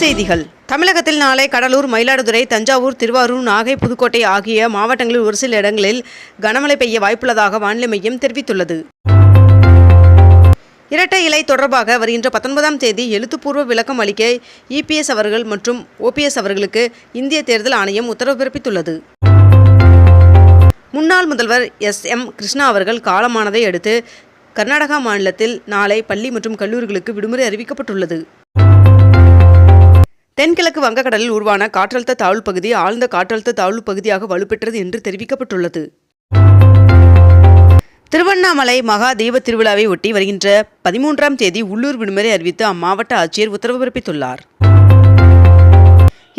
செய்திகள். தமிழகத்தில் நாளை கடலூர் மயிலாடுதுறை தஞ்சாவூர் திருவாரூர் நாகை புதுக்கோட்டை ஆகிய மாவட்டங்களில் ஒரு சில இடங்களில் கனமழை பெய்ய வாய்ப்புள்ளதாக வானிலை மையம் தெரிவித்துள்ளது. இரட்டை இலை தொடர்பாக வருகின்ற பத்தொன்பதாம் தேதி எழுத்துப்பூர்வ விளக்கம் அளிக்க இபிஎஸ் அவர்கள் மற்றும் ஓபிஎஸ் அவர்களுக்கு இந்திய தேர்தல் ஆணையம் உத்தரவு பிறப்பித்துள்ளது. முன்னாள் முதல்வர் எஸ். எம். கிருஷ்ணா அவர்கள் காலமானதை அடுத்து கர்நாடகா மாநிலத்தில் நாளை பள்ளி மற்றும் கல்லூரிகளுக்கு விடுமுறை அறிவிக்கப்பட்டுள்ளது. தென்கிழக்கு வங்கக்கடலில் உருவான காற்றழுத்த தாழ்வு பகுதி ஆழ்ந்த காற்றழுத்த தாழ்வு பகுதியாக வலுப்பெற்றது என்று தெரிவிக்கப்பட்டுள்ளது. திருவண்ணாமலை மகா தெய்வ திருவிழாவை ஒட்டி வருகின்ற பதிமூன்றாம் தேதி உள்ளூர் விடுமுறை அறிவித்து அம்மாவட்ட ஆட்சியர் உத்தரவு பிறப்பித்துள்ளார்.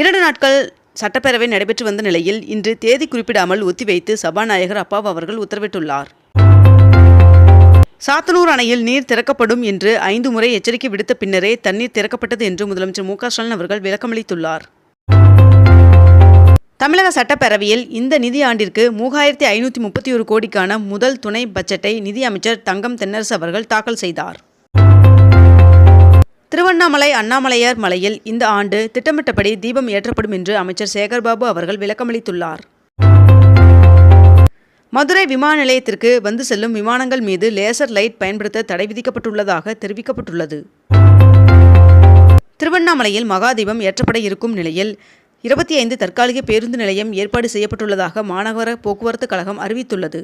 இரண்டு நாட்கள் சட்டப்பேரவை நடைபெற்று வந்த நிலையில் இன்று தேதி குறிப்பிடாமல் ஒத்திவைத்து சபாநாயகர் அப்பாவு அவர்கள் உத்தரவிட்டுள்ளார். சாத்தனூர் அணையில் நீர் திறக்கப்படும் என்று ஐந்து முறை எச்சரிக்கை விடுத்த பின்னரே தண்ணீர் திறக்கப்பட்டது என்று முதலமைச்சர் மு ஸ்டாலின் அவர்கள் விளக்கமளித்துள்ளார். தமிழக சட்டப்பேரவையில் இந்த நிதி ஆண்டிற்கு மூவாயிரத்தி ஐநூற்றி முப்பத்தி ஒரு கோடிக்கான முதல் துணை பட்ஜெட்டை நிதி அமைச்சர் தங்கம் தென்னரசு அவர்கள் தாக்கல் செய்தார். திருவண்ணாமலை அண்ணாமலையார் மலையில் இந்த ஆண்டு திட்டமிட்டபடி தீபம் ஏற்றப்படும் என்று அமைச்சர் சேகர்பாபு அவர்கள் விளக்கமளித்துள்ளார். மதுரை விமான நிலையத்திற்கு வந்து செல்லும் விமானங்கள் மீது லேசர் லைட் பயன்படுத்த தடை விதிக்கப்பட்டுள்ளதாக தெரிவிக்கப்பட்டுள்ளது. திருவண்ணாமலையில் மகாதீபம் ஏற்றப்பட இருக்கும் நிலையில் இருபத்தி ஐந்து தற்காலிக பேருந்து நிலையம் ஏற்பாடு செய்யப்பட்டுள்ளதாக மாநகர போக்குவரத்து கழகம் அறிவித்துள்ளது.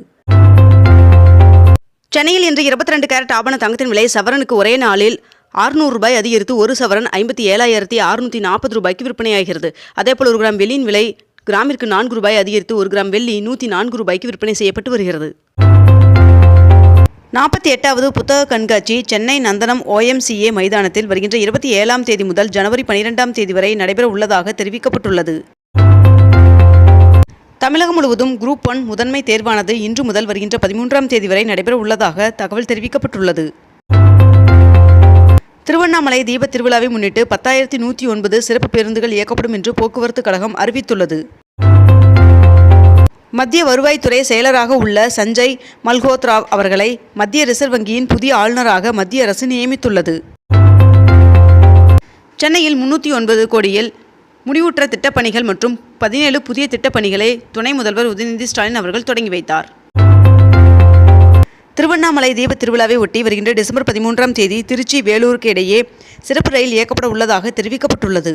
சென்னையில் இன்று இருபத்தி ரெண்டு கேரட் ஆபண தங்கத்தின் விலை சவரனுக்கு ஒரே நாளில் ஆறுநூறு ரூபாய் அதிகரித்து ஒரு சவரன் ஐம்பத்தி ஏழாயிரத்தி அறுநூற்றி நாற்பது ரூபாய்க்கு விற்பனையாகிறது. அதேபோல் ஒரு கிராம் வெளியின் விலை கிராமிற்கு நான்கு ரூபாய் அதிகரித்து ஒரு கிராம் வெள்ளி நூற்றி நான்கு ரூபாய்க்கு விற்பனை செய்யப்பட்டு வருகிறது. நாற்பத்தி எட்டாவது புத்தக கண்காட்சி சென்னை நந்தனம் ஓஎம்சிஏ மைதானத்தில் வருகின்ற இருபத்தி ஏழாம் தேதி முதல் ஜனவரி பனிரெண்டாம் தேதி வரை நடைபெற உள்ளதாக தெரிவிக்கப்பட்டுள்ளது. தமிழகம் முழுவதும் குரூப் ஒன் முதன்மை தேர்வானது இன்று முதல் வருகின்ற பதிமூன்றாம் தேதி வரை நடைபெற உள்ளதாக தகவல் தெரிவிக்கப்பட்டுள்ளது. திருவண்ணாமலை தீப திருவிழாவை முன்னிட்டு பத்தாயிரத்தி நூற்றி ஒன்பது சிறப்பு பேருந்துகள் இயக்கப்படும் என்று போக்குவரத்து கழகம் அறிவித்துள்ளது. மத்திய வருவாய்த்துறை செயலராக உள்ள சஞ்சய் மல்ஹோத்ரா அவர்களை மத்திய ரிசர்வ் வங்கியின் புதிய ஆளுநராக மத்திய அரசு நியமித்துள்ளது. சென்னையில் முன்னூற்றி ஒன்பது கோடியில் முடிவுற்ற திட்டப்பணிகள் மற்றும் பதினேழு புதிய திட்டப்பணிகளை துணை முதல்வர் உதயநிதி ஸ்டாலின் அவர்கள் தொடங்கி வைத்தார். திருவண்ணாமலை தீப திருவிழாவை ஒட்டி வருகின்ற டிசம்பர் பதிமூன்றாம் தேதி திருச்சி வேலூருக்கு இடையே சிறப்பு ரயில் இயக்கப்பட உள்ளதாக தெரிவிக்கப்பட்டுள்ளது.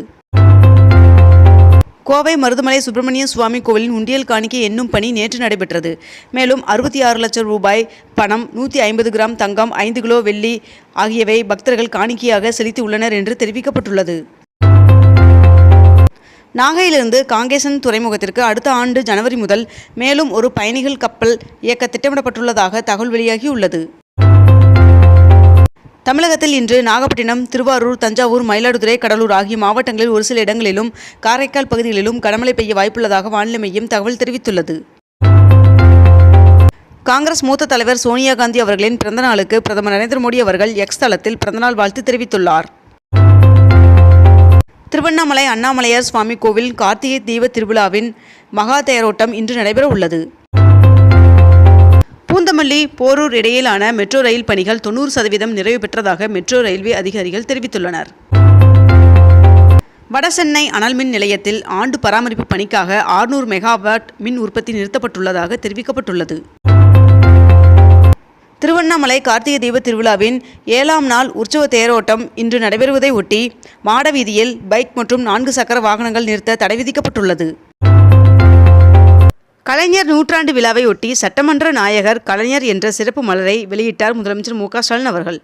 கோவை மருதமலை சுப்பிரமணிய சுவாமி கோவிலின் உண்டியல் காணிக்கை என்னும் பணி நேற்று நடைபெற்றது. மேலும் அறுபத்தி ஆறு லட்சம் ரூபாய் பணம் நூற்றி ஐம்பது கிராம் தங்கம் ஐந்து கிலோ வெள்ளி ஆகியவை பக்தர்கள் காணிக்கையாக செலுத்தி உள்ளனர் என்று தெரிவிக்கப்பட்டுள்ளது. நாகையிலிருந்து காங்கேசன் துறைமுகத்திற்கு அடுத்த ஆண்டு ஜனவரி முதல் மேலும் ஒரு பயணிகள் கப்பல் இயக்க திட்டமிடப்பட்டுள்ளதாக தகவல் வெளியாகியுள்ளது. தமிழகத்தில் இன்று நாகப்பட்டினம் திருவாரூர் தஞ்சாவூர் மயிலாடுதுறை கடலூர் ஆகிய மாவட்டங்களில் ஒரு சில இடங்களிலும் காரைக்கால் பகுதிகளிலும் கனமழை பெய்ய வாய்ப்புள்ளதாக வானிலை மையம் தகவல் தெரிவித்துள்ளது. காங்கிரஸ் மூத்த தலைவர் சோனியா காந்தி அவர்களின் பிறந்த நாளுக்கு பிரதமர் நரேந்திர மோடி அவர்கள் எக்ஸ் தளத்தில் பிறந்தநாள் வாழ்த்து தெரிவித்துள்ளார். திருவண்ணாமலை அண்ணாமலையார் சுவாமி கோவில் கார்த்திகை தீப திருவிழாவின் மகா தேரோட்டம் இன்று நடைபெற உள்ளது. பூந்தமல்லி போரூர் இடையிலான மெட்ரோ ரயில் பணிகள் தொண்ணூறு சதவீதம் நிறைவு பெற்றதாக மெட்ரோ ரயில்வே அதிகாரிகள் தெரிவித்துள்ளனர். வடசென்னை அனல் மின் நிலையத்தில் ஆண்டு பராமரிப்பு பணிக்காக ஆறுநூறு மெகாவாட் மின் உற்பத்தி நிறுத்தப்பட்டுள்ளதாக தெரிவிக்கப்பட்டுள்ளது. திருவண்ணாமலை கார்த்திகை தீப திருவிழாவின் ஏழாம் நாள் உற்சவ தேரோட்டம் இன்று நடைபெறுவதை ஒட்டி மாடவீதியில் பைக் மற்றும் நான்கு சக்கர வாகனங்கள் நிறுத்த தடை விதிக்கப்பட்டுள்ளது. கலைஞர் நூற்றாண்டு விழாவை ஒட்டி சட்டமன்ற நாயகர் கலைஞர் என்ற சிறப்பு மலரை வெளியிட்டார் முதலமைச்சர் மு ஸ்டாலின் அவர்கள்.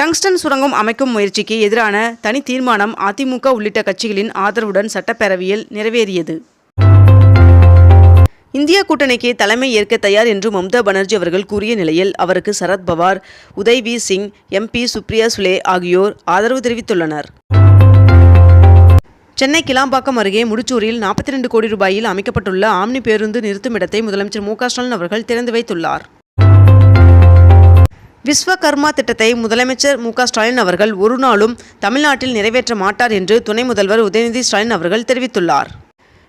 டங்ஸ்டன் சுரங்கம் அமைக்கும் முயற்சிக்கு எதிரான தனி தீர்மானம் அதிமுக உள்ளிட்ட கட்சிகளின் ஆதரவுடன் சட்டப்பேரவையில் நிறைவேறியது. இந்தியா கூட்டணிக்கு தலைமை ஏற்க தயார் என்று மம்தா பானர்ஜி அவர்கள் கூறிய நிலையில் அவருக்கு சரத் பவார் உதய் வி சிங் எம்பி சுப்ரியா சுலே ஆகியோர் ஆதரவு தெரிவித்துள்ளனர். சென்னை கிளாம்பாக்கம் அருகே முடிச்சூரில் நாற்பத்தி ரெண்டு கோடி ரூபாயில் அமைக்கப்பட்டுள்ள ஆம்னி பேருந்து நிறுத்துமிடத்தை முதலமைச்சர் மு. ஸ்டாலின் அவர்கள் திறந்து வைத்துள்ளார். விஸ்வகர்மா திட்டத்தை முதலமைச்சர் மு. ஸ்டாலின் அவர்கள் ஒரு நாளும் தமிழ்நாட்டில் நிறைவேற்ற மாட்டார் என்று துணை முதல்வர் உதயநிதி ஸ்டாலின் அவர்கள் தெரிவித்துள்ளார்.